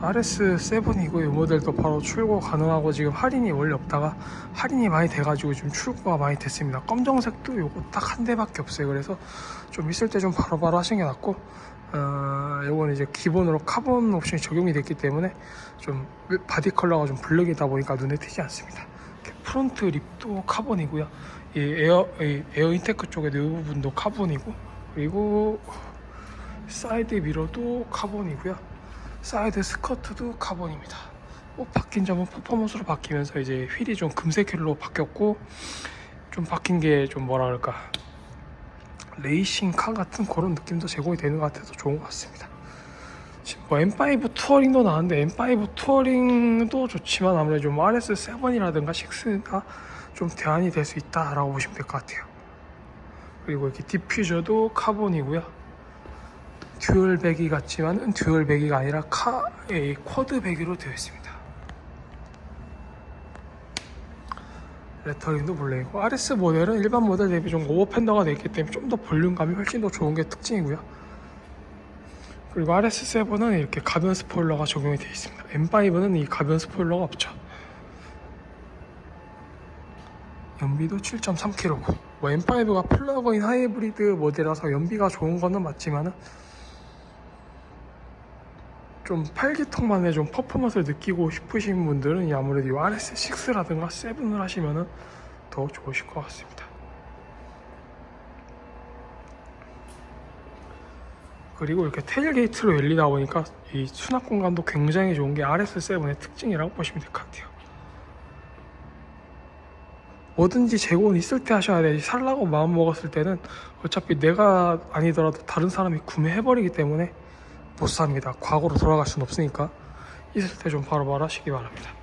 RS7 이고 이 모델도 바로 출고 가능하고 지금 할인이 원래 없다가 할인이 많이 돼가지고 지금 출고가 많이 됐습니다. 검정색도 요거 딱 한 대밖에 없어요. 그래서 좀 있을 때 좀 바로바로 하시는 게 낫고 어, 요거는 이제 기본으로 카본 옵션이 적용이 됐기 때문에 좀 바디 컬러가 좀 블랙이다 보니까 눈에 띄지 않습니다. 프론트 립도 카본이고요. 이 에어 이 에어 인테크 쪽에도 이 부분도 카본이고 그리고 사이드 미러도 카본이고요. 사이드 스커트도 카본입니다. 뭐 바뀐 점은 퍼포먼스로 바뀌면서 이제 휠이 좀 금색으로 바뀌었고 좀 바뀐 게 좀 뭐라 그럴까 레이싱 카 같은 그런 느낌도 제공이 되는 것 같아서 좋은 것 같습니다. 지금 뭐 M5 투어링도 나왔는데 M5 투어링도 좋지만 아무래도 좀 RS7이라든가 6가 좀 대안이 될 수 있다라고 보시면 될 것 같아요. 그리고 이렇게 디퓨저도 카본이고요. 듀얼 배기 같지만은 듀얼 배기가 아니라 카, 에, 쿼드 배기로 되어 있습니다. 레터링도 블랙이고 RS 모델은 일반 모델 대비 좀 오버 팬더가 되어 있기 때문에 좀 더 볼륨감이 훨씬 더 좋은 게 특징이고요. 그리고 RS7은 이렇게 가변 스포일러가 적용이 되어 있습니다. M5는 이 가변 스포일러가 없죠. 연비도 7.3km고 뭐 M5가 플러그인 하이브리드 모델이라서 연비가 좋은 거는 맞지만은 좀 8기통만의 좀 퍼포먼스를 느끼고 싶으신 분들은 이 아무래도 이 RS6라든가 7을 하시면은 더 좋으실 것 같습니다. 그리고 이렇게 테일게이트로 열리다 보니까 이 수납 공간도 굉장히 좋은 게 RS7의 특징이라고 보시면 될 것 같아요. 뭐든지 재고는 있을 때 하셔야 되지 살라고 마음 먹었을 때는 어차피 내가 아니더라도 다른 사람이 구매해버리기 때문에 못 삽니다. 과거로 돌아갈 수는 없으니까 있을 때 좀 바로바로 하시기 바랍니다.